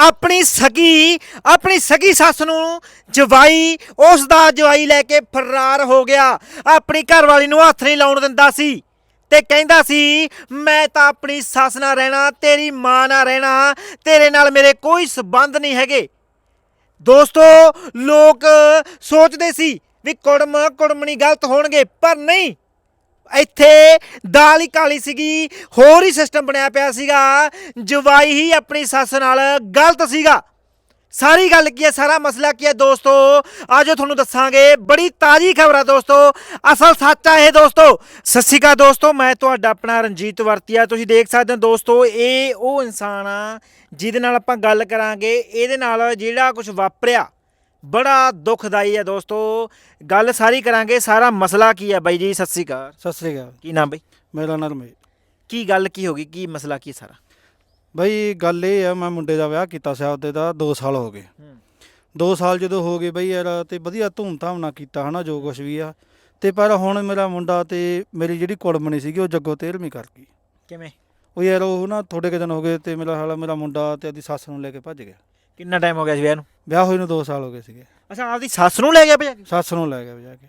ਆਪਣੀ ਸਗੀ ਆਪਣੀ ਸਗੀ ਸੱਸ ਨੂੰ ਜਵਾਈ, ਉਸ ਦਾ ਜਵਾਈ ਲੈ ਕੇ ਫਰਾਰ ਹੋ ਗਿਆ। ਆਪਣੀ ਘਰਵਾਲੀ ਨੂੰ ਹੱਥ ਨਹੀਂ ਲਾਉਣ ਦਿੰਦਾ ਸੀ ਤੇ ਕਹਿੰਦਾ ਸੀ, ਮੈਂ ਤਾਂ ਆਪਣੀ ਸੱਸ ਨਾਲ ਰਹਿਣਾ, ਤੇਰੀ ਮਾਂ ਨਾਲ ਰਹਿਣਾ, ਤੇਰੇ ਨਾਲ ਮੇਰੇ ਕੋਈ ਸਬੰਧ ਨਹੀਂ ਹੈਗੇ। ਦੋਸਤੋ, ਲੋਕ ਸੋਚਦੇ ਸੀ ਵੀ ਕੁੜਮ ਕੁੜਮਣੀ ਗਲਤ ਹੋਣਗੇ, ਪਰ ਨਹੀਂ। ਇੱਥੇ ਦਾਲ ਹੀ ਕਾਲੀ ਸੀਗੀ, ਹੋਰ ਹੀ ਸਿਸਟਮ ਬਣਿਆ ਪਿਆ ਸੀਗਾ। ਜਵਾਈ ਹੀ ਆਪਣੀ ਸੱਸ ਨਾਲ ਗਲਤ ਸੀਗਾ। ਸਾਰੀ ਗੱਲ ਕੀ ਹੈ, ਸਾਰਾ ਮਸਲਾ ਕੀ ਹੈ ਦੋਸਤੋ? ਆਜੋ ਤੁਹਾਨੂੰ ਦੱਸਾਂਗੇ, ਬੜੀ ਤਾਜ਼ੀ ਖਬਰ ਆ ਦੋਸਤੋ। ਅਸਲ ਸੱਚ ਆ ਇਹ ਦੋਸਤੋ। ਸਤਿ ਸ਼੍ਰੀ ਅਕਾਲ ਦੋਸਤੋ, ਮੈਂ ਤੁਹਾਡਾ ਆਪਣਾ ਰਣਜੀਤ ਵਰਤੀਆ। ਤੁਸੀਂ ਦੇਖ ਸਕਦੇ ਹੋ ਦੋਸਤੋ, ਇਹ ਉਹ ਇਨਸਾਨ ਆ ਜਿਹਦੇ ਨਾਲ ਆਪਾਂ ਗੱਲ ਕਰਾਂਗੇ, ਇਹਦੇ ਨਾਲ ਜਿਹੜਾ ਕੁਝ ਵਾਪਰਿਆ। ਬੜਾ ਦੁਖਦਾਈ ਹੈ ਦੋਸਤੋ। ਗੱਲ ਸਾਰੀ ਕਰਾਂਗੇ ਸਾਰਾ ਮਸਲਾ ਕੀ ਹੈ ਬਾਈ ਜੀ? ਸਤਿ ਸ਼੍ਰੀ ਅਕਾਲ। ਸਤਿ ਸ੍ਰੀ ਅਕਾਲ। ਕੀ ਨਾਮ ਬਾਈ? ਮੇਰਾ ਨਾਮ ਰਮੇਸ਼। ਕੀ ਗੱਲ ਕੀ ਹੋ ਗਈ? ਕੀ ਮਸਲਾ ਕੀ ਸਾਰਾ? ਬਈ ਗੱਲ ਇਹ ਆ ਮੈਂ ਮੁੰਡੇ ਦਾ ਵਿਆਹ ਕੀਤਾ ਸੀ ਆਪਦੇ ਦਾ 2 ਸਾਲ ਹੋ ਗਏ। 2 ਸਾਲ ਜਦੋਂ ਹੋ ਗਏ ਬਈ ਯਾਰ ਤੇ ਵਧੀਆ ਧੂਮ-ਧਾਮ ਨਾਲ ਕੀਤਾ ਹਨਾ ਜੋ ਕੁਛ ਵੀ ਆ। ਤੇ ਪਰ ਹੁਣ ਮੇਰਾ ਮੁੰਡਾ ਤੇ ਮੇਰੀ ਜਿਹੜੀ ਕੁੜਮਣੀ ਸੀਗੀ ਉਹ ਜੱਗੋ 13ਵੀਂ ਕਰ ਗਈ। ਕਿਵੇਂ? ਉਹ ਯਾਰ ਉਹ ਨਾ ਥੋੜੇ ਕੁ ਦਿਨ ਹੋ ਗਏ ਤੇ ਮੇਰਾ ਹਾਲਾ ਮੇਰਾ ਮੁੰਡਾ ਤੇ ਉਹਦੀ ਸੱਸ ਨੂੰ ਲੈ ਕੇ ਭੱਜ ਗਿਆ। ਕਿੰਨਾ ਟਾਈਮ ਹੋ ਗਿਆ ਸੀ ਵਿਆਹ ਨੂੰ? ਵਿਆਹ ਹੋਏ ਨੂੰ 2 ਸਾਲ ਹੋ ਗਏ ਸੀਗੇ। ਅੱਛਾ ਆਪਦੀ ਸੱਸ ਨੂੰ ਲੈ ਗਿਆ ਭਜਾ ਕੇ? ਸੱਸ ਨੂੰ ਲੈ ਗਿਆ ਜਾ ਕੇ।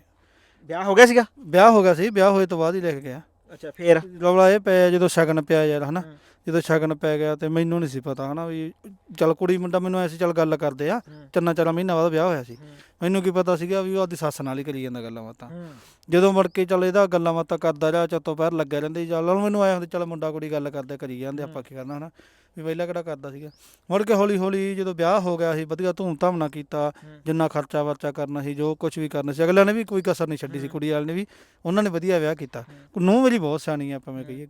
ਵਿਆਹ ਹੋ ਗਿਆ ਸੀਗਾ? ਵਿਆਹ ਹੋ ਗਿਆ ਸੀ ਵਿਆਹ ਹੋਏ ਤੋਂ ਬਾਅਦ ਹੀ ਲੈ ਕੇ ਗਿਆ। ਅੱਛਾ ਫੇਰ? ਰੌਲਾ ਇਹ ਪਿਆ ਜਦੋਂ ਸ਼ਗਨ ਪਿਆ ਯਾਰ ਹਨਾ। ਜਦੋਂ ਸ਼ਗਨ ਪੈ ਗਿਆ ਤੇ ਮੈਨੂੰ ਨਹੀਂ ਸੀ ਪਤਾ ਹਨਾ ਵੀ ਚੱਲ ਕੁੜੀ ਮੁੰਡਾ ਮੈਨੂੰ ਐਸੀ ਚੱਲ ਗੱਲ ਕਰਦੇ ਆ ਤਿੰਨਾਂ ਚਾਰਾਂ ਮਹੀਨਾ ਬਾਅਦ ਵਿਆਹ ਹੋਇਆ ਸੀ। ਮੈਨੂੰ ਕੀ ਪਤਾ ਸੀਗਾ ਵੀ ਉਹ ਆਪਦੀ ਸੱਸ ਨਾਲ ਹੀ ਕਰੀ ਜਾਂਦਾ ਗੱਲਾਂ ਬਾਤਾਂ। ਜਦੋਂ ਮੁੜ ਕੇ ਚੱਲ ਇਹਦਾ ਗੱਲਾਂ ਬਾਤਾਂ ਕਰਦਾ ਰਿਹਾ ਚੱਤੋਂ ਪੈਰ ਲੱਗਿਆ ਰਹਿੰਦੇ ਚੱਲ ਹੁਣ ਮੈਨੂੰ ਆਇਆ ਹੁੰਦੇ ਚੱਲ ਮੁੰਡਾ ਕੁੜੀ ਗੱਲ ਕਰਦੇ ਕਰੀ ਜਾਂਦੇ ਆਪਾਂ ਕੀ ਕਰਨਾ ਹਨਾ। ਵੀ ਪਹਿਲਾਂ ਕਿਹੜਾ ਕਰਦਾ ਸੀਗਾ। ਮੁੜ ਕੇ ਹੌਲੀ ਹੌਲੀ ਜਦੋਂ ਵਿਆਹ ਹੋ ਗਿਆ ਸੀ ਵਧੀਆ ਧੂਮ ਧਾਮ ਨਾਲ ਕੀਤਾ ਜਿੰਨਾ ਖਰਚਾ ਵਰਚਾ ਕਰਨਾ ਸੀ ਜੋ ਕੁਝ ਵੀ ਕਰਨਾ ਸੀ। ਅਗਲਿਆਂ ਨੇ ਵੀ ਕੋਈ ਕਸਰ ਨਹੀਂ ਛੱਡੀ ਸੀ ਕੁੜੀ ਵਾਲੇ ਨੇ ਵੀ ਉਹਨਾਂ ਨੇ ਵਧੀਆ ਵਿਆਹ ਕੀਤਾ। ਨੂੰ ਮੇਰੀ ਬਹੁਤ ਸਿਆਣੀ ਆ ਆਪਾਂ ਮੈਂ ਕਹੀਏ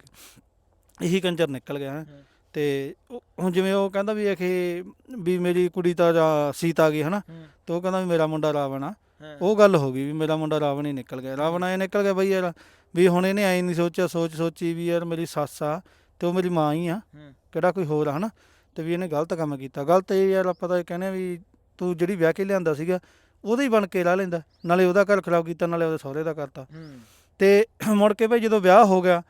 ਇਹੀ ਕੰਜਰ ਨਿਕਲ ਗਿਆ ਹੈਂ। ਤੇ ਉਹ- ਹੁਣ ਜਿਵੇਂ ਉਹ ਕਹਿੰਦਾ ਵੀ ਅਖੇ ਵੀ ਮੇਰੀ ਕੁੜੀ ਤਾਂ ਜਾਂ ਸੀਤਾ ਗਈ ਹਨਾ ਤੇ ਉਹ ਕਹਿੰਦਾ ਵੀ ਮੇਰਾ ਮੁੰਡਾ ਰਾਵਣ ਆ। ਉਹ ਗੱਲ ਹੋ ਗਈ ਵੀ ਮੇਰਾ ਮੁੰਡਾ ਰਾਵਣ ਹੀ ਨਿਕਲ ਗਿਆ। ਰਾਵਣ ਐ ਨਿਕਲ ਗਿਆ ਬਈ ਯਾਰ ਵੀ ਹੁਣ ਇਹਨੇ ਐ ਨਹੀਂ ਸੋਚਿਆ ਸੋਚ ਸੋਚੀ ਵੀ ਯਾਰ ਮੇਰੀ ਸੱਸ ਆ ਤੇ ਉਹ ਮੇਰੀ ਮਾਂ ਹੀ ਆ। ਕਿਹੜਾ ਕੋਈ ਹੋਰ ਆ ਹਨਾ? ਤੇ ਵੀ ਇਹਨੇ ਗਲਤ ਕੰਮ ਕੀਤਾ। ਗਲਤ ਇਹ ਯਾਰ ਆਪਾਂ ਤਾਂ ਇਹ ਕਹਿੰਦੇ ਆ ਵੀ ਤੂੰ ਜਿਹੜੀ ਵਿਆਹ ਕੇ ਲਿਆਂਦਾ ਸੀਗਾ ਉਹਦਾ ਹੀ ਬਣ ਕੇ ਲਾ ਲੈਂਦਾ। ਨਾਲੇ ਉਹਦਾ ਘਰ ਖਰਾਬ ਕੀਤਾ ਨਾਲੇ ਉਹਦੇ ਸਹੁਰੇ ਦਾ ਕਰਤਾ। ਤੇ ਮੁੜ ਕੇ ਭਾਈ ਜਦੋਂ ਵਿਆਹ ਹੋ ਗਿਆ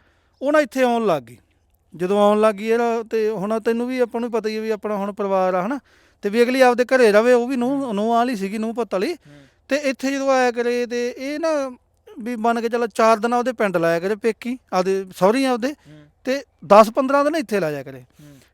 ਉਹ ਨਾ ਇੱਥੇ ਆਉਣ ਲੱਗ ਗਈ। ਜਦੋਂ ਆਉਣ ਲੱਗ ਗਈ ਯਾਰ ਤੇ ਹੁਣ ਤੈਨੂੰ ਵੀ ਆਪਾਂ ਨੂੰ ਪਤਾ ਹੀ ਹੈ ਵੀ ਆਪਣਾ ਹੁਣ ਪਰਿਵਾਰ ਆ ਹਨਾ? ਤੇ ਵੀ ਅਗਲੀ ਆਪਦੇ ਘਰੇ ਰਵੇ ਉਹ ਵੀ ਨੂੰ ਨੂੰ ਵਾਲੀ ਸੀਗੀ ਨੂੰ ਪਤਾ ਲਈ ਤੇ ਇੱਥੇ ਜਦੋਂ ਆਇਆ ਕਰੇ ਤੇ ਇਹ ਨਾ ਵੀ ਮੰਨ ਕੇ ਚੱਲ ਚਾਰ ਦਿਨ ਉਹਦੇ ਪਿੰਡ ਲਾਇਆ ਕਰੇ ਪੇਕੀ ਆਪਦੇ ਸਹੁਰੀ ਆਪਦੇ। ਤੇ 10 15 ਦਿਨ ਇੱਥੇ ਲਾਇਆ ਕਰੇ।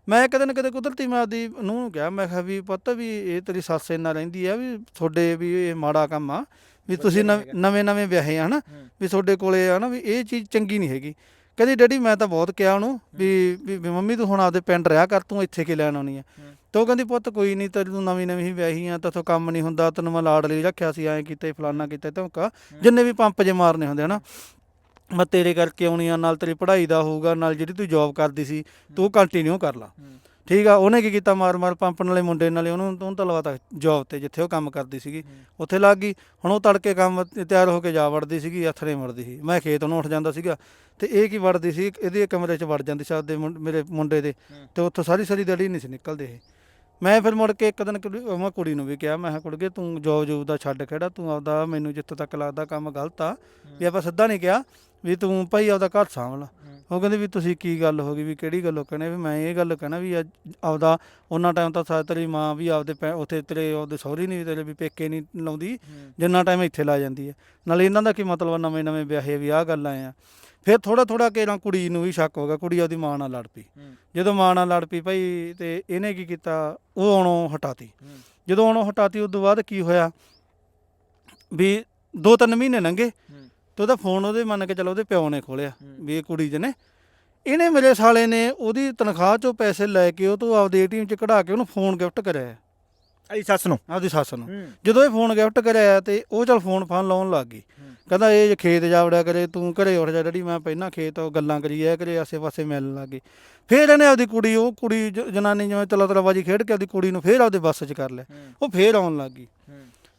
ਮੈਂ ਇੱਕ ਦਿਨ ਕਿਤੇ ਕੁਦਰਤੀ ਮੈਂ ਆਪਦੀ ਨੂੰ ਕਿਹਾ ਮੈਂ ਕਿਹਾ ਵੀ ਪੁੱਤ ਵੀ ਇਹ ਤੇਰੀ ਸੱਸ ਇੰਨਾ ਰਹਿੰਦੀ ਆ ਵੀ ਤੁਹਾਡੇ ਵੀ ਇਹ ਮਾੜਾ ਕੰਮ ਆ ਵੀ ਤੁਸੀਂ ਨਵੇਂ ਨਵੇਂ ਵਿਆਹੇ ਆ ਹਨਾ? ਵੀ ਤੁਹਾਡੇ ਕੋਲੇ ਆ ਨਾ ਵੀ ਇਹ ਚੀਜ਼ ਚੰਗੀ ਨਹੀਂ ਹੈਗੀ। ਕਹਿੰਦੀ ਡੈਡੀ ਮੈਂ ਤਾਂ ਬਹੁਤ ਕਿਹਾ ਉਹਨੂੰ ਵੀ ਵੀ ਵੀ ਮੰਮੀ ਤੂੰ ਹੁਣ ਆਪਦੇ ਪਿੰਡ ਰਿਹਾ ਕਰ ਤੂੰ ਇੱਥੇ ਕੀ ਲੈਣ ਆਉਣੀ ਆ? ਤੇ ਉਹ ਕਹਿੰਦੀ ਪੁੱਤ ਕੋਈ ਨਹੀਂ ਤੈਨੂੰ ਨਵੀਂ ਨਵੀਂ ਹੀ ਵਿਆਹੀ ਆ ਤਾਂ ਕੰਮ ਨਹੀਂ ਹੁੰਦਾ ਤੈਨੂੰ ਮੈਂ ਲਾੜ ਲਈ ਰੱਖਿਆ ਸੀ ਐਂ ਕੀਤਾ ਫਲਾਨਾ ਕੀਤਾ ਧਮਕਾ। ਜਿੰਨੇ ਵੀ ਪੰਪ ਜੇ ਮਾਰਨੇ ਹੁੰਦੇ ਹਨਾ ਮੈਂ ਤੇਰੇ ਕਰਕੇ ਆਉਣੀ ਆ ਨਾਲ ਤੇਰੀ ਪੜ੍ਹਾਈ ਦਾ ਹੋਊਗਾ ਨਾਲ ਜਿਹੜੀ ਤੂੰ ਜੌਬ ਕਰਦੀ ਸੀ ਤੂੰ ਕੰਟੀਨਿਊ ਕਰ ਲਾ। ਠੀਕ ਆ ਉਹਨੇ ਕੀ ਕੀਤਾ? ਮਾਰ ਮਾਰ ਪੰਪ ਨਾਲੇ ਮੁੰਡੇ ਨਾਲੇ ਉਹਨੂੰ ਉਹਨੂੰ ਤਾਂ ਲਵਾਤਾ ਜੌਬ ਤੇ ਜਿੱਥੇ ਉਹ ਕੰਮ ਕਰਦੀ ਸੀਗੀ। ਉੱਥੇ ਲੱਗ ਗਈ। ਹੁਣ ਉਹ ਤੜਕੇ ਕੰਮ ਤੇ ਤਿਆਰ ਹੋ ਕੇ ਜਾ ਵੜਦੀ ਸੀਗੀ ਹੱਥਰੇ ਮੜਦੀ ਸੀ। ਮੈਂ ਖੇਤ ਨੂੰ ਉੱਠ ਜਾਂਦਾ ਸੀਗਾ ਤੇ ਇਹ ਕੀ ਵੜਦੀ ਸੀ? ਇਹਦੇ ਕਮਰੇ 'ਚ ਵੜ ਜਾਂਦੀ ਸੀ ਆਪਦੇ ਮੁੰ- ਮੇਰੇ ਮੁੰਡੇ ਦੇ ਤੇ ਉੱਥੋਂ ਸਾਰੀ ਸਾਰੀ ਦਿਹਾੜੀ ਨਹੀਂ ਸੀ ਨਿਕਲਦੇ ਇਹ। ਮੈਂ ਫਿਰ ਮੁੜ ਕੇ ਇੱਕ ਦਿਨ ਕੁੜੀ- ਮੈਂ ਕੁੜੀ ਨੂੰ ਵੀ ਕਿਹਾ ਮੈਂ ਕਿਹਾ ਕੁੜੀਏ ਤੂੰ ਜੋਬ ਜੋਬ ਦਾ ਛੱਡ ਕਿਹੜਾ ਤੂੰ ਆਪਦਾ ਮੈਨੂੰ ਜਿੱਥੋਂ ਤੱਕ ਲੱਗਦਾ ਕੰਮ ਗਲਤ ਆ। ਵੀ ਆਪਾਂ ਸਿੱਧਾ ਨਹੀਂ ਕਿਹਾ ਵੀ ਤੂੰ ਭਾਈ ਆਪਦਾ ਘਰ ਸਾਂਭ ਲਾ ਉਹ ਕਹਿੰਦੇ ਵੀ ਤੁਸੀਂ ਕੀ ਗੱਲ ਹੋ ਗਈ ਵੀ ਕਿਹੜੀ ਗੱਲੋਂ ਕਹਿੰਦੇ ਵੀ ਮੈਂ ਇਹ ਗੱਲ ਕਹਿਣਾ ਵੀ ਅੱਜ ਆਪਦਾ ਉਹਨਾਂ ਟਾਈਮ ਤਾਂ ਸਾਥ ਤੇਰੀ ਮਾਂ ਵੀ ਆਪਦੇ ਪੈ- ਉੱਥੇ ਤੇਰੇ ਉਹਦੇ ਸਹੁਰੀ ਨਹੀਂ ਤੇਰੇ ਵੀ ਪੇਕੇ ਨਹੀਂ ਲਾਉਂਦੀ ਜਿੰਨਾ ਟਾਈਮ ਇੱਥੇ ਲਾ ਜਾਂਦੀ ਹੈ। ਨਾਲੇ ਇਹਨਾਂ ਦਾ ਕੀ ਮਤਲਬ ਆ ਨਵੇਂ ਨਵੇਂ ਵਿਆਹੇ ਵੀ ਆਹ ਗੱਲਾਂ ਆ। ਫਿਰ ਥੋੜਾ ਥੋੜਾ ਕੇ ਨਾ ਕੁੜੀ ਨੂੰ ਵੀ ਸ਼ੱਕ ਹੋ ਗਿਆ ਕੁੜੀ ਉਹਦੀ ਮਾਂ ਨਾਲ ਲੜ ਪਈ। ਜਦੋਂ ਮਾਂ ਨਾਲ ਲੜ ਪਈ ਭਾਈ ਤੇ ਇਹਨੇ ਕੀ ਕੀਤਾ? ਉਹ ਆਉਣੋਂ ਹਟਾਤੀ। ਜਦੋਂ ਆਉਣੋਂ ਹਟਾਤੀ ਉਸ ਤੋਂ ਬਾਅਦ ਕੀ ਹੋਇਆ? ਵੀ ਦੋ ਤਿੰਨ ਮਹੀਨੇ ਲੰਘੇ ਤੇ ਉਹਦਾ ਫੋਨ ਉਹਦੇ ਮੰਨ ਕੇ ਚੱਲ ਉਹਦੇ ਪਿਓ ਨੇ ਖੋਲਿਆ ਵੀ ਇਹ ਕੁੜੀ ਜਨੇ ਇਹਨੇ ਮੇਰੇ ਸਾਲੇ ਨੇ ਉਹਦੀ ਤਨਖਾਹ ਚੋਂ ਪੈਸੇ ਲੈ ਕੇ ਉਹ ਤੋਂ ਆਪਦੇ ਏਟੀਐਮ ਚ ਕਢਾ ਕੇ ਉਹਨੂੰ ਫੋਨ ਗਿਫਟ ਕਰਿਆ। ਅਈ ਸੱਸ ਨੂੰ? ਆਪਦੀ ਸੱਸ ਨੂੰ। ਜਦੋਂ ਇਹ ਫੋਨ ਗਿਫਟ ਕਰਿਆ ਤੇ ਉਹ ਚਲ ਫੋਨ ਫਾਨ ਲਾਉਣ ਲੱਗ ਗਈ। ਕਹਿੰਦਾ ਇਹ ਜੇ ਖੇਤ ਜਾ ਵੜਿਆ ਕਰੇ ਤੂੰ ਘਰੇ ਉੱਠ ਜਾ ਡੈਡੀ ਮੈਂ ਪਹਿਲਾਂ ਖੇਤ ਉਹ ਗੱਲਾਂ ਕਰੀ ਆ ਕਰੇ ਆਸੇ-ਪਾਸੇ ਮਿਲਣ ਲੱਗ ਫੇਰ ਇਹਨੇ ਆਪਦੀ ਕੁੜੀ ਉਹ ਕੁੜੀ ਜਨਾਨੀ ਜਿਵੇਂ ਤਲਾ ਤਲਾਬਾਜੀ ਖੇਡ ਕੇ ਆਪਦੀ ਕੁੜੀ ਨੂੰ ਫੇਰ ਆਪਦੇ ਬੱਸ 'ਚ ਕਰ ਲਿਆ। ਉਹ ਫੇਰ ਆਉਣ ਲੱਗ ਗਈ।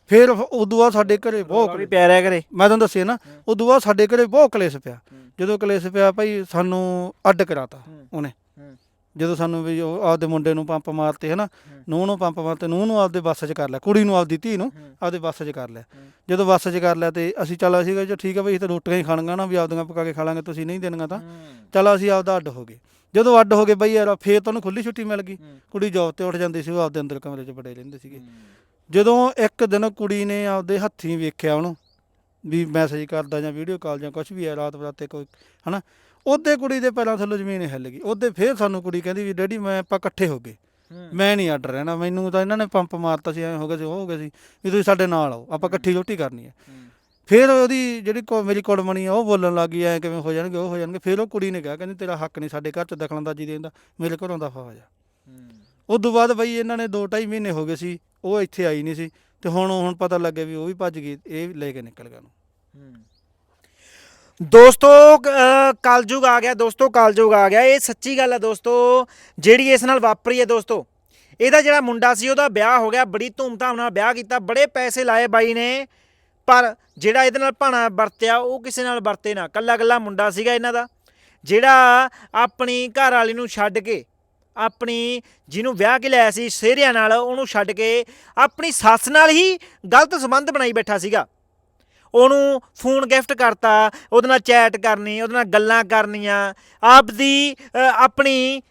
ਫੇਰ ਉਦੋਂ ਬਾਅਦ ਸਾਡੇ ਘਰੇ ਬਹੁਤ ਵੀ ਪਿਆ ਰਿਆ ਕਰੇ। ਮੈਂ ਤੁਹਾਨੂੰ ਦੱਸਿਆ ਨਾ ਉਦੋਂ ਬਾਅਦ ਸਾਡੇ ਘਰੇ ਬਹੁਤ ਕਲੇਸ਼ ਪਿਆ। ਜਦੋਂ ਕਲੇਸ਼ ਪਿਆ ਭਾਈ ਸਾਨੂੰ ਅੱਡ ਕਰਾਤਾ ਉਹਨੇ। ਜਦੋਂ ਸਾਨੂੰ ਵੀ ਉਹ ਆਪਦੇ ਮੁੰਡੇ ਨੂੰ ਪੰਪ ਮਾਰਤੇ ਹਨਾ ਨੂੰਹ ਨੂੰ ਪੰਪ ਮਾਰਤੇ ਨੂੰਹ ਨੂੰ ਆਪਦੇ ਬੱਸ 'ਚ ਕਰ ਲਿਆ ਕੁੜੀ ਨੂੰ ਆਪਦੀ ਧੀ ਨੂੰ ਆਪਦੇ ਬੱਸ 'ਚ ਕਰ ਲਿਆ। ਜਦੋਂ ਬੱਸ 'ਚ ਕਰ ਲਿਆ ਤੇ ਅਸੀਂ ਚੱਲ ਅਸੀਂ ਜੀ ਠੀਕ ਆ ਬਈ ਅਸੀਂ ਤਾਂ ਰੋਟੀਆਂ ਹੀ ਖਾਣੀਆਂ ਨਾ ਵੀ ਆਪਦੀਆਂ ਪਕਾ ਕੇ ਖਾ ਲਾਂਗੇ ਤੁਸੀਂ ਨਹੀਂ ਦੇਣੀਆਂ ਤਾਂ। ਚੱਲ ਅਸੀਂ ਆਪਦਾ ਅੱਡ ਹੋ ਗਏ। ਜਦੋਂ ਅੱਡ ਹੋ ਗਏ ਬਈ ਯਾਰ ਫੇਰ ਤੁਹਾਨੂੰ ਖੁੱਲੀ ਛੁੱਟੀ ਮਿਲ ਗਈ। ਕੁੜੀ ਜੌਬ ਤੇ ਉੱਠ ਜਾਂਦੀ ਸੀ ਉਹ ਆਪਦੇ ਅੰਦਰ ਕਮਰੇ 'ਚ ਬੜੇ ਰਹਿੰਦੇ ਸੀਗੇ। ਜਦੋਂ ਇੱਕ ਦਿਨ ਕੁੜੀ ਨੇ ਆਪਦੇ ਹੱਥੀਂ ਵੇਖਿਆ ਉਹਨੂੰ ਵੀ ਮੈਸੇਜ ਕਰਦਾ ਜਾਂ ਵੀਡੀਓ ਕਾਲ ਜਾਂ ਕੁਝ ਵੀ ਹੈ ਰਾਤ ਬਰਾਤੇ ਕੋਈ ਹਨਾ ਉਹਦੇ ਕੁੜੀ ਦੇ ਪੈਰਾਂ ਥੱਲੋਂ ਜ਼ਮੀਨ ਹਿੱਲ ਗਈ। ਉਹਦੇ ਫੇਰ ਸਾਨੂੰ ਕੁੜੀ ਕਹਿੰਦੀ ਵੀ ਡੈਡੀ ਮੈਂ ਆਪਾਂ ਇਕੱਠੇ ਹੋ ਗਏ। ਮੈਂ ਨਹੀਂ ਅੱਡ ਰਹਿਣਾ। ਮੈਨੂੰ ਤਾਂ ਇਹਨਾਂ ਨੇ ਪੰਪ ਮਾਰਤਾ ਸੀ ਐ ਹੋ ਗਿਆ ਸੀ ਉਹ ਹੋ ਗਿਆ ਸੀ। ਵੀ ਤੁਸੀਂ ਸਾਡੇ ਨਾਲ ਆਓ ਆਪਾਂ ਇਕੱਠੀ ਰੋਟੀ ਕਰਨੀ ਹੈ। ਫਿਰ ਉਹਦੀ ਜਿਹੜੀ ਕੋ ਮੇਰੀ ਕੁੜਮਣੀ ਆ ਉਹ ਬੋਲਣ ਲੱਗੀ ਐ ਕਿਵੇਂ ਹੋ ਜਾਣਗੇ ਉਹ ਹੋ ਜਾਣਗੇ। ਫਿਰ ਉਹ ਕੁੜੀ ਨੇ ਕਿਹਾ ਕਹਿੰਦੀ ਤੇਰਾ ਹੱਕ ਨਹੀਂ ਸਾਡੇ ਘਰ ਚ ਦਖਲਅੰਦਾਜ਼ੀ ਦੇਣ ਦਾ। ਮੇਰੇ ਘਰੋਂ ਦਫਾ ਹੋ ਜਾ ਉਸ ਤੋਂ ਬਾਅਦ ਬਈ ਇਹਨਾਂ ਨੇ 2.5 ਮਹੀਨੇ ਹੋ ਗਏ ਸੀ ਉਹ ਇੱਥੇ ਆਈ ਨਹੀਂ ਸੀ। ਤੇ ਹੁਣ ਹੁਣ ਪਤਾ ਲੱਗਿਆ ਵੀ ਉਹ ਵੀ ਭੱਜ ਗਈ ਇਹ ਲੈ ਕੇ ਨਿਕਲ ਗਿਆ ਨੂੰ ਦੋਸਤੋ ਅ, ਕਲਯੁਗ ਆ ਗਿਆ ਦੋਸਤੋ ਕਲਯੁਗ ਆ ਗਿਆ। ਇਹ ਸੱਚੀ ਗੱਲ ਹੈ ਦੋਸਤੋ ਜਿਹੜੀ ਇਸ ਨਾਲ ਵਾਪਰੀ ਹੈ ਦੋਸਤੋ। ਇਹਦਾ ਜਿਹੜਾ ਮੁੰਡਾ ਸੀ ਉਹਦਾ ਵਿਆਹ ਹੋ ਗਿਆ ਬੜੀ ਧੂਮਧਾਮ ਨਾਲ ਵਿਆਹ ਕੀਤਾ ਬੜੇ ਪੈਸੇ ਲਾਏ ਬਾਈ ਨੇ। ਪਰ ਜਿਹੜਾ ਇਹਦੇ ਨਾਲ ਭਾਣਾ ਵਰਤਿਆ ਉਹ ਕਿਸੇ ਨਾਲ ਵਰਤੇ ਨਾ। ਕੱਲਾ ਕੱਲਾ ਮੁੰਡਾ ਸੀਗਾ ਇਹਨਾਂ ਦਾ। ਜਿਹੜਾ ਆਪਣੀ ਘਰ ਵਾਲੀ ਨੂੰ ਛੱਡ ਕੇ ਆਪਣੀ ਜਿਹਨੂੰ ਵਿਆਹ ਕੇ ਲਿਆ ਸੀ ਸੇਹਰਿਆਂ ਨਾਲ ਉਹਨੂੰ ਛੱਡ ਕੇ ਆਪਣੀ ਸੱਸ ਨਾਲ ਹੀ ਗਲਤ ਸੰਬੰਧ ਬਣਾਈ ਬੈਠਾ ਸੀਗਾ। ਉਹਨੂੰ ਫੋਨ ਗਿਫਟ ਕਰਤਾ ਉਹਦੇ ਨਾਲ ਚੈਟ ਕਰਨੀ ਉਹਦੇ ਨਾਲ ਗੱਲਾਂ ਕਰਨੀਆਂ ਆਪਦੀ ਅ, ਆਪਣੀ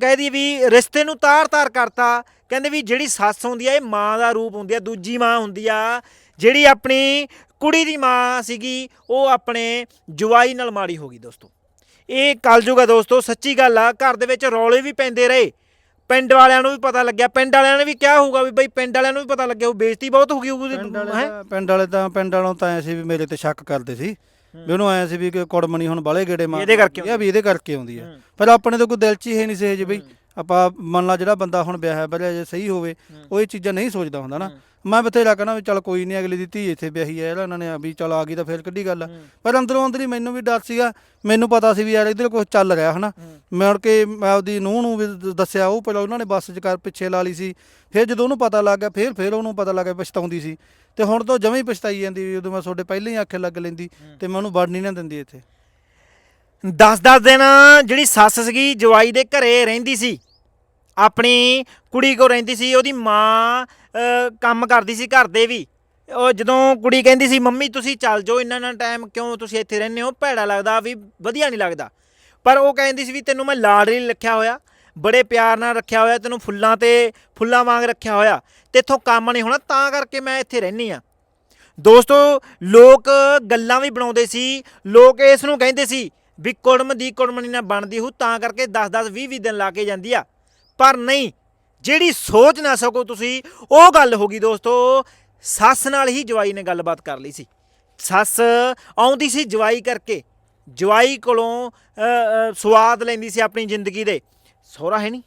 ਕਹਿਦੀ ਵੀ ਰਿਸ਼ਤੇ ਨੂੰ ਤਾਰ-ਤਾਰ ਕਰਤਾ। ਕਹਿੰਦੇ ਵੀ ਜਿਹੜੀ ਸੱਸ ਹੁੰਦੀ ਆ ਇਹ ਮਾਂ ਦਾ ਰੂਪ ਹੁੰਦੀ ਆ ਦੂਜੀ ਮਾਂ ਹੁੰਦੀ ਆ। ਜਿਹੜੀ ਆਪਣੀ ਕੁੜੀ ਦੀ ਮਾਂ ਸੀਗੀ ਉਹ ਆਪਣੇ ਜਵਾਈ ਨਾਲ ਮਾੜੀ ਹੋ ਗਈ ਦੋਸਤੋ। ਇਹ ਕਲਯੁਗ ਆ ਦੋਸਤੋ ਸੱਚੀ ਗੱਲ ਆ ਘਰ ਦੇ ਵਿੱਚ ਰੌਲੇ ਵੀ ਪੈਂਦੇ ਰਹੇ। ਪਿੰਡ ਵਾਲਿਆਂ ਨੂੰ ਵੀ ਪਤਾ ਲੱਗਿਆ। ਪਿੰਡ ਵਾਲਿਆਂ ਨੇ ਵੀ ਕਿਹਾ ਹੋਊਗਾ ਵੀ ਬਈ ਪਿੰਡ ਵਾਲਿਆਂ ਨੂੰ ਵੀ ਪਤਾ ਲੱਗਿਆ ਉਹ ਬੇਇੱਜ਼ਤੀ ਬਹੁਤ ਹੋ ਗਈ ਹੋਊਗੀ ਪਿੰਡ ਵਾਲੇ ਹੈਂ? ਤਾਂ ਪਿੰਡ ਵਾਲੇ ਤਾਂ ਪਿੰਡ ਵਾਲੋਂ ਤਾਂ ਐ ਸੀ ਵੀ ਮੇਰੇ ਤੇ ਸ਼ੱਕ ਕਰਦੇ ਸੀ। ਵੀ ਉਹਨੂੰ ਐ ਸੀ ਵੀ ਕਿ ਕੁੜਮਣੀ ਹੁਣ ਬਾਲੇ ਗੇੜੇ ਮਾਰ ਇਹਦੇ ਕਰਕੇ ਆ ਵੀ ਇਹਦੇ ਕਰਕੇ ਆਉਂਦੀ ਆ। ਪਰ ਆਪਣੇ ਤਾਂ ਕੋਈ ਦਿਲ 'ਚ ਹੀ ਹੈ ਨਹੀਂ ਸੀ ਜੀ ਬਈ। ਆਪਾਂ ਮੰਨ ਲਾ ਜਿਹੜਾ ਬੰਦਾ ਹੁਣ ਵਿਆਹ ਹੈ ਬਲੇ ਜੇ ਸਹੀ ਹੋਵੇ ਉਹ ਇਹ ਚੀਜ਼ਾਂ ਨਹੀਂ ਸੋਚਦਾ ਹੁੰਦਾ ਨਾ। ਮੈਂ ਬਥੇਰਾ ਕਹਣਾ ਵੀ ਚੱਲ ਕੋਈ ਨਹੀਂ ਅਗਲੀ ਦੀ ਧੀ ਇੱਥੇ ਵਿਆਹੀ ਹੈ ਇਹਨਾਂ ਨੇ ਵੀ ਚੱਲ ਆ ਗਈ ਤਾਂ ਫਿਰ ਕਿੱਡੀ ਗੱਲ ਆ। ਪਰ ਅੰਦਰੋਂ ਅੰਦਰ ਹੀ ਮੈਨੂੰ ਵੀ ਡਰ ਸੀਗਾ ਮੈਨੂੰ ਪਤਾ ਸੀ ਵੀ ਯਾਰ ਇਧਰ ਕੁਝ ਚੱਲ ਰਿਹਾ ਹਨਾ। ਮੈਂ ਮੁੜ ਕੇ ਮੈਂ ਆਪਦੀ ਨੂੰਹ ਨੂੰ ਵੀ ਦ- ਦੱਸਿਆ ਉਹ ਪਹਿਲਾਂ ਉਹਨਾਂ ਨੇ ਬੱਸ 'ਚ ਕਰ ਪਿੱਛੇ ਲਾ ਲਈ ਸੀ। ਫਿਰ ਜਦੋਂ ਉਹਨੂੰ ਪਤਾ ਲੱਗ ਗਿਆ ਫਿਰ ਫਿਰ ਉਹਨੂੰ ਪਤਾ ਲੱਗ ਗਿਆ ਪਛਤਾਉਂਦੀ ਸੀ। ਤੇ ਹੁਣ ਤਾਂ ਜਮਾਂ ਹੀ ਪਛਤਾਈ ਜਾਂਦੀ ਵੀ ਉਦੋਂ ਮੈਂ ਤੁਹਾਡੇ ਪਹਿਲਾਂ ਹੀ ਆਖੇ ਲੱਗ ਲੈਂਦੀ ਤੇ ਮੈਂ ਉਹਨੂੰ ਵੜ ਨਹੀਂ ਨਾ ਦਿੰਦੀ ਇੱਥੇ। 10-10 ਦਿਨ ਜਿਹੜੀ ਸੱਸ ਸੀਗੀ ਜਵਾਈ ਦੇ ਘਰੇ ਰਹਿੰਦੀ ਸੀ। ਆਪਣੀ ਕੁੜੀ ਕੋ ਰਹਿੰਦੀ ਸੀ, ਉਹਦੀ ਮਾਂ ਕੰਮ ਕਰਦੀ ਸੀ ਘਰ ਦੇ ਵੀ। ਉਹ ਜਦੋਂ ਕੁੜੀ ਕਹਿੰਦੀ ਸੀ, ਮੰਮੀ, ਤੁਸੀਂ ਚੱਲ ਜਾਓ, ਇੰਨਾ ਨਾ ਟਾਈਮ ਕਿਉਂ ਤੁਸੀਂ ਇੱਥੇ ਰਹਿੰਦੇ ਹੋ? ਭੈੜਾ ਲੱਗਦਾ, ਵੀ ਵਧੀਆ ਨਹੀਂ ਲੱਗਦਾ। ਪਰ ਉਹ ਕਹਿੰਦੀ ਸੀ ਵੀ ਤੈਨੂੰ ਮੈਂ ਲਾਡਲੀ ਰੱਖਿਆ ਹੋਇਆ, ਬੜੇ ਪਿਆਰ ਨਾਲ ਰੱਖਿਆ ਹੋਇਆ, ਤੈਨੂੰ ਫੁੱਲਾਂ ਤੇ, ਫੁੱਲਾਂ ਵਾਂਗ ਰੱਖਿਆ ਹੋਇਆ। ਤੇਥੋਂ ਕੰਮ ਨਹੀਂ ਹੋਣਾ, ਤਾਂ ਕਰਕੇ ਮੈਂ ਇੱਥੇ ਰਹਿੰਦੀ ਆ ਦੋਸਤੋ, ਲੋਕ ਗੱਲਾਂ ਵੀ ਬਣਾਉਂਦੇ ਸੀ, ਲੋਕ ਇਸ ਨੂੰ ਕਹਿੰਦੇ ਸੀ ਵੀ ਕੁੜਮ ਦੀ ਕੁੜਮਣੀ ਨਾ ਬਣਦੀ ਹੂ ਤਾਂ ਕਰਕੇ 10-10 20-20 ਦਿਨ ਲਾ ਕੇ ਜਾਂਦੀ ਆ। ਪਰ ਨਹੀਂ ਜਿਹੜੀ ਸੋਚ ਨਾ ਸਕੋ ਤੁਸੀਂ ਉਹ ਗੱਲ ਹੋ ਗਈ ਦੋਸਤੋ ਸੱਸ ਨਾਲ ਹੀ ਜਵਾਈ ਨੇ ਗੱਲਬਾਤ ਕਰ ਲਈ ਸੀ। ਸੱਸ ਆਉਂਦੀ ਸੀ ਜਵਾਈ ਕਰਕੇ ਜਵਾਈ ਕੋਲੋਂ ਸਵਾਦ ਲੈਂਦੀ ਸੀ ਆਪਣੀ ਜ਼ਿੰਦਗੀ ਦੇ। ਸਹੁਰਾ ਹੈ ਨਹੀਂ?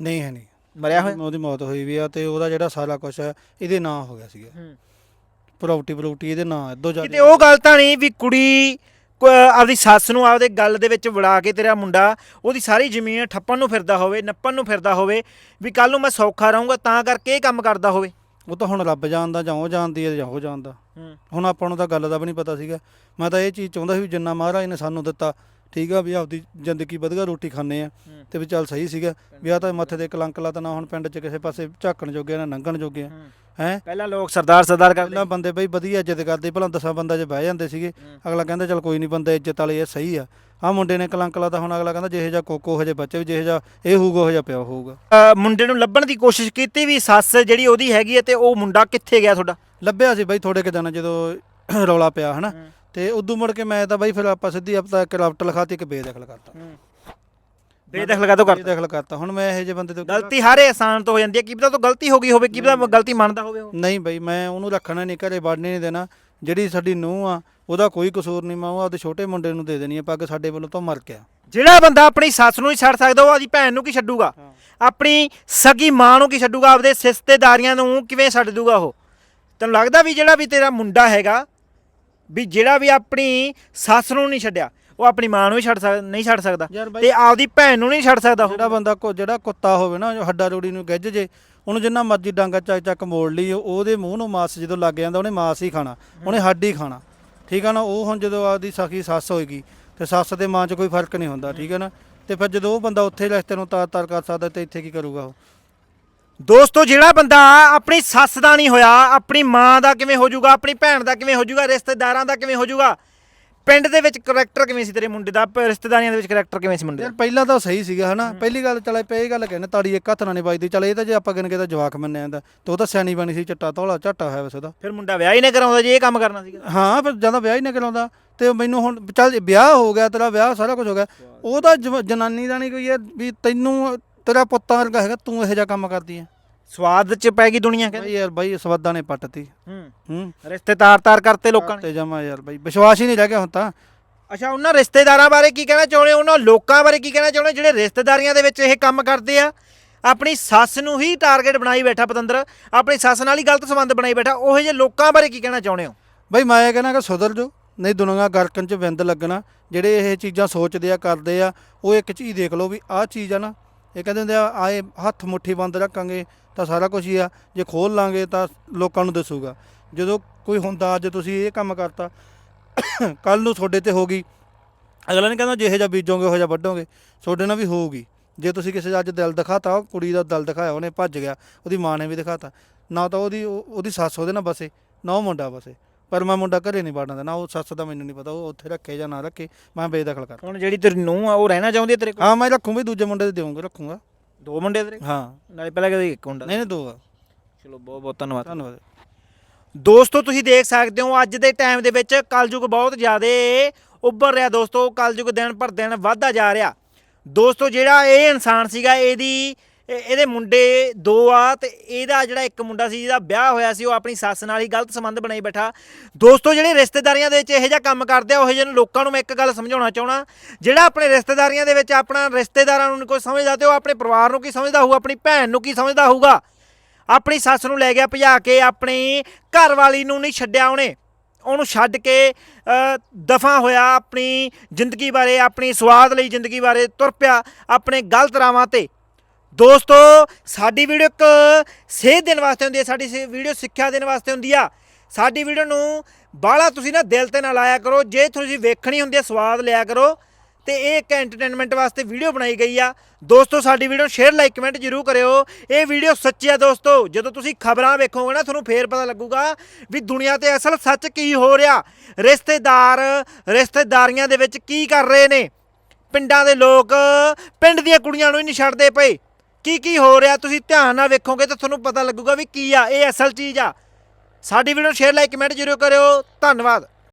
ਨਹੀਂ ਹੈ ਨਹੀਂ। ਮਰਿਆ ਹੋਇਆ? ਉਹਦੀ ਮੌਤ ਹੋਈ ਵੀ ਆ ਤੇ ਉਹਦਾ ਜਿਹੜਾ ਸਾਰਾ ਕੁਝ ਹੈ ਇਹਦੇ ਨਾਂ ਹੋ ਗਿਆ ਸੀਗਾ। ਹੂੰ। ਪ੍ਰਾਪਰਟੀ ਪ੍ਰਾਪਰਟੀ ਇਹਦੇ ਨਾਂ ਦੋ ਕਿਤੇ ਜ਼ਿਆਦਾ ਉਹ ਗੱਲ ਤਾਂ ਨਹੀਂ ਵੀ ਕੁੜੀ ਕ- ਆਪਦੀ ਸੱਸ ਨੂੰ ਆਪਦੇ ਗੱਲ ਦੇ ਵਿੱਚ ਵੜਾ ਕੇ ਤੇਰਾ ਮੁੰਡਾ ਉਹਦੀ ਸਾਰੀ ਜ਼ਮੀਨ ਠੱਪਣ ਨੂੰ ਫਿਰਦਾ ਹੋਵੇ ਨੱਪਣ ਨੂੰ ਫਿਰਦਾ ਹੋਵੇ ਵੀ ਕੱਲ ਨੂੰ ਮੈਂ ਸੌਖਾ ਰਹੂੰਗਾ ਤਾਂ ਕਰਕੇ ਇਹ ਕੰਮ ਕਰਦਾ ਹੋਵੇ। ਉਹ ਤਾਂ ਹੁਣ ਰੱਬ ਜਾਣਦਾ ਜਾਂ ਉਹ ਜਾਣਦੀ ਹੈ ਜਾਂ ਉਹ ਜਾਣਦਾ। ਹੁਣ ਆਪਾਂ ਨੂੰ ਤਾਂ ਗੱਲ ਦਾ ਵੀ ਨਹੀਂ ਪਤਾ ਸੀਗਾ। ਮੈਂ ਤਾਂ ਇਹ ਚੀਜ਼ ਚਾਹੁੰਦਾ ਸੀ ਵੀ ਜਿੰਨਾ ਮਹਾਰਾਜ ਨੇ ਸਾਨੂੰ ਦਿੱਤਾ ਠੀਕ ਆ ਵੀ ਆਪਦੀ ਜ਼ਿੰਦਗੀ ਵਧੀਆ ਰੋਟੀ ਖਾਂਦੇ ਆ। ਤੇ ਵੀ ਚੱਲ ਸਹੀ ਸੀਗਾ। ਵੀ ਆ ਤਾਂ ਮੱਥੇ ਤੇ ਕਲੰਕ ਲਾ ਤਾਂ ਨਾ ਹੁਣ ਪਿੰਡ 'ਚ ਕਿਸੇ ਪਾਸੇ ਝਾਕਣ ਜੋਗੇ ਨਾ ਲੰਘਣ ਜੋਗੇ ਆ। ਹੈ। ਪਹਿਲਾਂ ਲੋਕ ਸਰਦਾਰ ਸਰਦਾਰ ਕਰਦੇ। ਪਹਿਲਾਂ ਬੰਦੇ ਬਈ ਵਧੀਆ ਇੱਜ਼ਤ ਕਰਦੇ ਭਲਾ ਦਸਾਂ ਬੰਦਾ 'ਚ ਬਹਿ ਜਾਂਦੇ ਸੀਗੇ। ਅਗਲਾ ਕਹਿੰਦਾ ਚੱਲ ਕੋਈ ਨਹੀਂ ਬੰਦਾ ਇੱਜ਼ਤ ਵਾਲੇ ਇਹ ਸਹੀ ਆ। ਆ ਮੁੰਡੇ ਨੇ ਕਲੰਕ ਲਾ ਤਾਂ ਹੁਣ ਅਗਲਾ ਕਹਿੰਦਾ ਜਿਹੇ ਜਾ ਕੋਕੋ ਹਜੇ ਬੱਚੇ ਵੀ ਜਿਹੇ ਜਾ ਇਹ ਹੋਊਗਾ ਉਹ ਜਿਹਾ ਪਿਆ ਹੋਊਗਾ। ਮੁੰਡੇ ਨੂੰ ਲੱਭਣ ਦੀ ਕੋਸ਼ਿਸ਼ ਕੀਤੀ ਵੀ ਸੱਸ ਜਿਹੜੀ ਉਹਦੀ ਹੈਗੀ ਹੈ ਤੇ ਉਹ ਮੁੰਡਾ ਕਿੱਥੇ ਗਿਆ ਤੁਹਾਡਾ? ਲੱਭਿਆ ਸੀ ਬਈ ਥੋੜੇ ਕਿ ਦਿਨ ਜਦੋਂ ਰੌਲਾ ਪਿਆ ਹਨਾ? ਤੇ ਉਦੋਂ ਮੁੜ ਕੇ ਮੈਂ ਤਾਂ ਬਈ ਫਿਰ ਆਪਾਂ ਸਿੱਧੀ ਆਪਦਾ ਇੱਕ ਰਾਫਟ ਲਿਖਾਤੀ ਇੱਕ ਬੇਦਖਲ ਕਰਤਾ। ਬੇਦਖਲ ਕਾਤੋਂ ਕਰ ਬੇਦਖਲ ਕਰਤਾ। ਹੁਣ ਮੈਂ ਇਹੋ ਜਿਹੇ ਬੰਦੇ ਤੋਂ ਗਲਤੀ ਹਾਰੇ ਆਸਾਨ ਤੋਂ ਹੋ ਜਾਂਦੀ ਹੈ। ਕੀ ਪਤਾ ਤੋਂ ਗਲਤੀ ਹੋ ਗਈ ਹੋਵੇ ਕੀ ਪਤਾ ਗਲਤੀ ਮੰਨਦਾ ਹੋਵੇ ਉਹ। ਨਹੀਂ ਬਈ ਮੈਂ ਉਹਨੂੰ ਰੱਖਣਾ ਨਹੀਂ ਘਰੇ ਵੜਨੇ ਨਹੀਂ ਦੇਣਾ। ਜਿਹੜੀ ਸਾਡੀ ਨੂੰਹ ਆ ਉਹਦਾ ਕੋਈ ਕਸੂਰ ਨਹੀਂ। ਮੈਂ ਉਹ ਆਪਦੇ ਛੋਟੇ ਮੁੰਡੇ ਨੂੰ ਦੇ ਦੇਣੀ ਆ ਪੱਗ ਸਾਡੇ ਵੱਲੋਂ ਤੋਂ ਮਰ ਗਿਆ। ਜਿਹੜਾ ਬੰਦਾ ਆਪਣੀ ਸੱਸ ਨੂੰ ਹੀ ਛੱਡ ਸਕਦਾ ਉਹ ਆਪਦੀ ਭੈਣ ਨੂੰ ਕੀ ਛੱਡੂਗਾ? ਆਪਣੀ ਸਗੀ ਮਾਂ ਨੂੰ ਕੀ ਛੱਡੂਗਾ? ਆਪਦੇ ਸਿਸਤੇਦਾਰੀਆਂ ਨੂੰ ਕਿਵੇਂ ਛੱਡ ਦੂਗਾ ਉਹ? ਤੈਨੂੰ ਲੱਗਦਾ ਵੀ ਜਿਹੜਾ ਵੀ ਤੇਰਾ ਮੁੰਡਾ ਹੈਗਾ ਵੀ ਜਿਹੜਾ ਵੀ ਆਪਣੀ ਸੱਸ ਨੂੰ ਨਹੀਂ ਛੱਡਿਆ ਉਹ ਆਪਣੀ ਮਾਂ ਨੂੰ ਹੀ ਛੱਡ ਸਕ ਨਹੀਂ ਛੱਡ ਸਕਦਾ। ਯਾਰ ਬਾਈ ਤੇ ਆਪਦੀ ਭੈਣ ਨੂੰ ਨਹੀਂ ਛੱਡ ਸਕਦਾ ਉਹ। ਜਿਹੜਾ ਬੰਦਾ ਕੋ ਜਿਹੜਾ ਕੁੱਤਾ ਹੋਵੇ ਨਾ ਜੋ ਹੱਡਾ ਰੋੜੀ ਨੂੰ ਗੱਜ ਜੇ ਉਹਨੂੰ ਜਿੰਨਾ ਮਰਜ਼ੀ ਡਾਂਗਾ ਚੱਕ ਚੱਕ ਮੋੜ ਲਈ ਉਹ- ਉਹਦੇ ਮੂੰਹ ਨੂੰ ਮਾਸ ਜਦੋਂ ਲੱਗ ਜਾਂਦਾ ਉਹਨੇ ਮਾਸ ਹੀ ਖਾਣਾ ਉਹਨੇ ਹੱਡ ਹੀ ਖਾਣਾ। ਠੀਕ ਆ ਨਾ ਉਹ ਹੁਣ ਜਦੋਂ ਆਪਦੀ ਸਖੀ ਸੱਸ ਹੋਏਗੀ ਤੇ ਸੱਸ ਤੇ ਮਾਂ 'ਚ ਕੋਈ ਫ਼ਰਕ ਨਹੀਂ ਹੁੰਦਾ ਠੀਕ ਹੈ ਨਾ? ਤੇ ਫਿਰ ਜਦੋਂ ਉਹ ਬੰਦਾ ਉੱਥੇ ਰਿਸ਼ਤੇ ਨੂੰ ਤਾਰ ਤਾਰ ਕਰ ਸਕਦਾ ਤੇ ਇੱਥੇ ਕੀ ਕਰੂਗਾ ਉਹ? ਦੋਸਤੋ ਜਿਹੜਾ ਬੰਦਾ ਆਪਣੀ ਸੱਸ ਦਾ ਨਹੀਂ ਹੋਇਆ ਆਪਣੀ ਮਾਂ ਦਾ ਕਿਵੇਂ ਹੋ ਜਾਊਗਾ ਆਪਣੀ ਭੈਣ ਦਾ ਕਿਵੇਂ ਹੋ ਜਾਊਗਾ ਰਿਸ਼ਤੇਦਾਰਾਂ ਦਾ ਕਿਵੇਂ ਹੋ ਜਾਊਗਾ ਪਿੰਡ ਦੇ ਵਿੱਚ ਕਰੈਕਟਰ ਕਿਵੇਂ ਸੀ ਤੇਰੇ ਮੁੰਡੇ ਦਾ ਪ- ਰਿਸ਼ਤੇਦਾਰੀਆਂ ਦੇ ਵਿੱਚ ਕਰੈਕਟਰ ਕਿਵੇਂ ਸੀ ਮੁੰਡੇ ਯਾਰ ਪਹਿਲਾਂ ਤਾਂ ਸਹੀ ਸੀਗਾ ਹਨਾ? ਪਹਿਲੀ ਗੱਲ ਚਲ ਆਪਾਂ ਇਹ ਗੱਲ ਕਹਿੰਦੇ ਤਾੜੀ ਇੱਕ ਹੱਥ ਨਾਲ ਨਹੀਂ ਵੱਜਦੀ। ਚਲ ਇਹ ਤਾਂ ਜੇ ਆਪਾਂ ਗਿਣ ਕੇ ਤਾਂ ਜਵਾਕ ਮੰਨਿਆ ਜਾਂਦਾ। ਤੇ ਉਹ ਤਾਂ ਸਿਆਣੀ ਬਣੀ ਸੀ ਚੱਟਾ ਧੌਲਾ ਝਾਟਾ ਹੋਇਆ ਵੈਸੇ ਉਹਦਾ ਫਿਰ ਮੁੰਡਾ ਵਿਆਹ ਹੀ ਨਾ ਕਰਾਉਂਦਾ ਜੇ ਇਹ ਕੰਮ ਕਰਨਾ ਸੀਗਾ। ਹਾਂ ਪਰ ਜਦੋਂ ਵਿਆਹ ਹੀ ਨਾ ਕਰਾਉਂਦਾ। ਤੇ ਮੈਨੂੰ ਹੁਣ ਚੱਲ ਵਿਆਹ ਹੋ ਗਿਆ ਤੇਰਾ ਵਿਆਹ ਸਾਰਾ ਕੁਝ ਹੋ ਗਿਆ। ਉਹਦਾ ਜਵ- ਜਨਾਨੀ ਦਾ ਨਹੀਂ ਕੋਈ ਯਾਰ ਵੀ ਤੈਨੂੰ ਤੇਰਾ ਪੁੱਤਾਂ ਵਰਗਾ ਹੈਗਾ ਤੂੰ ਇਹੋ ਜਿਹਾ ਕੰਮ ਕਰਦੀ ਹੈ ਸਵਾਦ ਚ ਪੈ ਗਈ ਦੁਨੀਆ ਕਹਿੰਦੇ। ਬਈ ਯਾਰ ਬਾਈ ਸਵਾਦਾਂ ਨੇ ਪੱਟਤੀ। ਹੂੰ। ਹੂੰ। ਰਿਸ਼ਤੇ ਤਾਰ-ਤਾਰ ਕਰਤੇ ਲੋਕਾਂ ਨੇ। ਤੇ ਜਮਾ ਯਾਰ ਬਾਈ ਵਿਸ਼ਵਾਸ ਹੀ ਨਹੀਂ ਰਹਿ ਗਿਆ ਹੁਣ ਤਾਂ। ਅੱਛਾ ਉਹਨਾਂ ਰਿਸ਼ਤੇਦਾਰਾਂ ਬਾਰੇ ਕੀ ਕਹਿਣਾ ਚਾਹੁੰਦੇ ਹੋ? ਉਹਨਾਂ ਲੋਕਾਂ ਬਾਰੇ ਕੀ ਕਹਿਣਾ ਚਾਹੁੰਦੇ ਹੋ? ਜਿਹੜੇ ਰਿਸ਼ਤੇਦਾਰੀਆਂ ਦੇ ਵਿੱਚ ਇਹ ਕੰਮ ਕਰਦੇ ਆ ਆਪਣੀ ਸੱਸ ਨੂੰ ਹੀ ਟਾਰਗੇਟ ਬਣਾਈ ਬੈਠਾ ਪਤੰਦਰ ਆਪਣੀ ਸੱਸ ਨਾਲ ਹੀ ਗਲਤ ਸੰਬੰਧ ਬਣਾਈ ਬੈਠਾ ਉਹੋ ਜਿਹੇ ਲੋਕਾਂ ਬਾਰੇ ਕੀ ਕਹਿਣਾ ਚਾਹੁੰਦੇ ਹੋ? ਬਈ ਮੈਂ ਇਹ ਕਹਿੰਦਾ ਕਿ ਸੁਧਰ ਜੋ ਨਹੀਂ ਦੁਨੀਆ ਗਰਕਨ ਚ ਵਿੰਦ ਲੱਗਣਾ ਜਿਹੜੇ ਇਹ ਚੀਜ਼ਾਂ ਸੋਚਦੇ ਆ ਕਰਦੇ ਆ ਉਹ ਇੱਕ ਚੀਜ਼ ਦੇਖ ਲਓ ਵੀ ਆਹ ਚੀਜ਼ ਆ ਨਾ ਇਹ ਕਹਿੰਦੇ ਹੁੰਦੇ ਆ, ਆਏ ਹੱਥ ਮੁੱਠੀ ਬੰਦ ਰੱਖਾਂਗੇ ਤਾਂ ਸਾਰਾ ਕੁਝ ਹੀ ਆ। ਜੇ ਖੋਲ ਲਾਂਗੇ ਤਾਂ ਲੋਕਾਂ ਨੂੰ ਦੱਸੂਗਾ। ਜਦੋਂ ਕੋਈ ਹੁੰਦਾ, ਅੱਜ ਤੁਸੀਂ ਇਹ ਕੰਮ ਕਰਤਾ ਕੱਲ ਨੂੰ ਤੁਹਾਡੇ ਤੇ ਹੋਗੀ ਅਗਲਾ ਨਹੀਂ ਕਹਿੰਦਾ ਜਿਹੇ ਜਿਹਾ ਬੀਜੋਗੇ ਉਹ ਜਿਹਾ ਵੱਢੋਗੇ। ਤੁਹਾਡੇ ਨਾਲ ਵੀ ਹੋਊਗੀ। ਜੇ ਤੁਸੀਂ ਕਿਸੇ ਦਾ ਅੱਜ ਦਿਲ ਦਿਖਾਤਾ, ਉਹ ਕੁੜੀ ਦਾ ਦਿਲ ਦਿਖਾਇਆ, ਉਹਨੇ ਭੱਜ ਗਿਆ, ਉਹਦੀ ਮਾਂ ਨੇ ਵੀ ਦਿਖਾਤਾ। ਨਾ ਤਾਂ ਉਹਦੀ ਉਹ- ਉਹਦੀ ਸੱਸ ਉਹਦੇ ਨਾਲ ਬਸੇ ਨਾ ਉਹ ਮੁੰਡਾ ਬਸੇ ਪਰ ਮੈਂ ਮੁੰਡਾ ਘਰੇ ਨਹੀਂ ਵੜਨ ਦੇਣਾ ਉਹ ਸੱਸ ਦਾ ਮੈਨੂੰ ਨਹੀਂ ਪਤਾ ਉਹ ਉੱਥੇ ਰੱਖੇ ਜਾਂ ਨਾ ਰੱਖੇ ਮੈਂ ਬੇਦਖਲ ਕਰ ਹੁਣ ਜਿਹੜੀ ਤੇਰੀ ਨੂੰਹ ਆ ਉਹ ਰਹਿਣਾ ਚਾਹੁੰਦੀ ਹੈ ਤੇਰੇ ਕੋਲ? ਹਾਂ ਮੈਂ ਰੱਖੂ ਵੀ ਦੂਜੇ ਮੁੰਡੇ ਦੇ ਦੇਵਾਂਗਾ ਰੱਖੂਗਾ। ਦੋ ਮੁੰਡੇ ਤੇਰੇ? ਹਾਂ। ਨਾਲੇ ਪਹਿਲਾਂ ਕਦੇ ਇੱਕ ਮੁੰਡਾ ਨਹੀਂ ਨਹੀਂ ਦੋ ਆ। ਚਲੋ ਬਹੁਤ ਬਹੁਤ ਧੰਨਵਾਦ। ਧੰਨਵਾਦ। ਦੋਸਤੋ ਤੁਸੀਂ ਦੇਖ ਸਕਦੇ ਹੋ ਅੱਜ ਦੇ ਟਾਈਮ ਦੇ ਵਿੱਚ ਕਲਯੁਗ ਬਹੁਤ ਜ਼ਿਆਦਾ ਉੱਭਰ ਰਿਹਾ। ਦੋਸਤੋ ਕਲਯੁਗ ਦਿਨ ਪਰ ਦਿਨ ਵੱਧਦਾ ਜਾ ਰਿਹਾ। ਦੋਸਤੋ ਜਿਹੜਾ ਇਹ ਇਨਸਾਨ ਸੀਗਾ ਇਹਦੀ ਇਹ- ਇਹਦੇ ਮੁੰਡੇ ਦੋ ਆ ਤੇ ਇਹਦਾ ਜਿਹੜਾ ਇੱਕ ਮੁੰਡਾ ਸੀ ਜਿਹਦਾ ਵਿਆਹ ਹੋਇਆ ਸੀ, ਉਹ ਆਪਣੀ ਸੱਸ ਨਾਲ ਹੀ ਗਲਤ ਸੰਬੰਧ ਬਣਾਈ ਬੈਠਾ। ਦੋਸਤੋ, ਜਿਹੜੇ ਰਿਸ਼ਤੇਦਾਰੀਆਂ ਦੇ ਵਿੱਚ ਇਹੋ ਜਿਹਾ ਕੰਮ ਕਰਦੇ ਆ, ਉਹ ਜਿਹੇ ਲੋਕਾਂ ਨੂੰ ਮੈਂ ਇੱਕ ਗੱਲ ਸਮਝਾਉਣਾ ਚਾਹਣਾ ਜਿਹੜਾ ਆਪਣੇ ਰਿਸ਼ਤੇਦਾਰੀਆਂ ਦੇ ਵਿੱਚ ਆਪਣਾ ਰਿਸ਼ਤੇਦਾਰਾਂ ਨੂੰ ਨਹੀਂ ਕੋਈ ਸਮਝਦਾ ਤੇ ਉਹ ਆਪਣੇ ਪਰਿਵਾਰ ਨੂੰ ਕੀ ਸਮਝਦਾ ਹੋਊ, ਆਪਣੀ ਭੈਣ ਨੂੰ ਕੀ ਸਮਝਦਾ ਹੋਊਗਾ? ਆਪਣੀ ਸੱਸ ਨੂੰ ਲੈ ਗਿਆ, ਭਜਾ ਕੇ ਆਪਣੀ ਘਰ ਵਾਲੀ ਨੂੰ ਨਹੀਂ ਛੱਡਿਆ ਉਹਨੇ। ਉਹਨੂੰ ਛੱਡ ਕੇ ਦਫਾ ਹੋਇਆ ਆਪਣੀ ਜ਼ਿੰਦਗੀ ਬਾਰੇ, ਆਪਣੀ ਸਵਾਦ ਲਈ ਜ਼ਿੰਦਗੀ ਬਾਰੇ ਤੁਰ ਪਿਆ, ਆਪਣੇ ਗਲਤ ਰਾਵਾਂ ਤੇ। ਦੋਸਤੋ, ਸਾਡੀ ਵੀਡੀਓ ਇੱਕ ਸੇਧ ਦੇਣ ਵਾਸਤੇ ਹੁੰਦੀ ਹੈ, ਸਾਡੀ ਵੀਡੀਓ ਸਿੱਖਿਆ ਦੇਣ ਵਾਸਤੇ ਹੁੰਦੀ ਆ। ਸਾਡੀ ਵੀਡੀਓ ਨੂੰ ਬਾਹਲਾ ਤੁਸੀਂ ਨਾ ਦਿਲ ਤੇ ਨਾ ਲਾਇਆ ਕਰੋ, ਜੇ ਤੁਸੀਂ ਵੇਖਣੀ ਹੁੰਦੀ ਹੈ, ਸਵਾਦ ਲਿਆ ਕਰੋ। ਤੇ ਇਹ ਇੱਕ ਐਂਟਰਟੇਨਮੈਂਟ ਵਾਸਤੇ ਵੀਡੀਓ ਬਣਾਈ ਗਈ ਆ। ਦੋਸਤੋ, ਸਾਡੀ ਵੀਡੀਓ ਸ਼ੇਅਰ ਲਾਈਕ ਕਮੈਂਟ ਜ਼ਰੂਰ ਕਰਿਓ। ਇਹ ਵੀਡੀਓ ਸੱਚੀ ਆ ਦੋਸਤੋ, ਜਦੋਂ ਤੁਸੀਂ ਖਬਰਾਂ ਵੇਖੋਗੇ ਨਾ, ਤੁਹਾਨੂੰ ਫੇਰ ਪਤਾ ਲੱਗੂਗਾ ਵੀ ਦੁਨੀਆ ਤੇ ਅਸਲ ਸੱਚ ਕੀ ਹੋ ਰਿਹਾ। ਰਿਸ਼ਤੇਦਾਰ, ਰਿਸ਼ਤੇਦਾਰੀਆਂ ਦੇ ਵਿੱਚ ਕੀ ਕਰ ਰਹੇ ਨੇ? ਪਿੰਡਾਂ ਦੇ ਲੋਕ, ਪਿੰਡ ਦੀਆਂ ਕੁੜੀਆਂ ਨੂੰ ਹੀ ਨਹੀਂ ਛੱਡਦੇ ਪਏ। ਕੀ ਕੀ ਹੋ ਰਿਹਾ ਤੁਸੀਂ ਧਿਆਨ ਨਾਲ ਵੇਖੋਗੇ ਤਾਂ ਤੁਹਾਨੂੰ ਪਤਾ ਲੱਗੂਗਾ ਵੀ ਕੀ ਆ, ਇਹ ਅਸਲ ਚੀਜ਼ ਆ। ਸਾਡੀ ਵੀਡੀਓ ਨੂੰ ਸ਼ੇਅਰ ਲਾਈਕ ਕਮੈਂਟ ਜ਼ਰੂਰ ਕਰਿਓ। ਧੰਨਵਾਦ।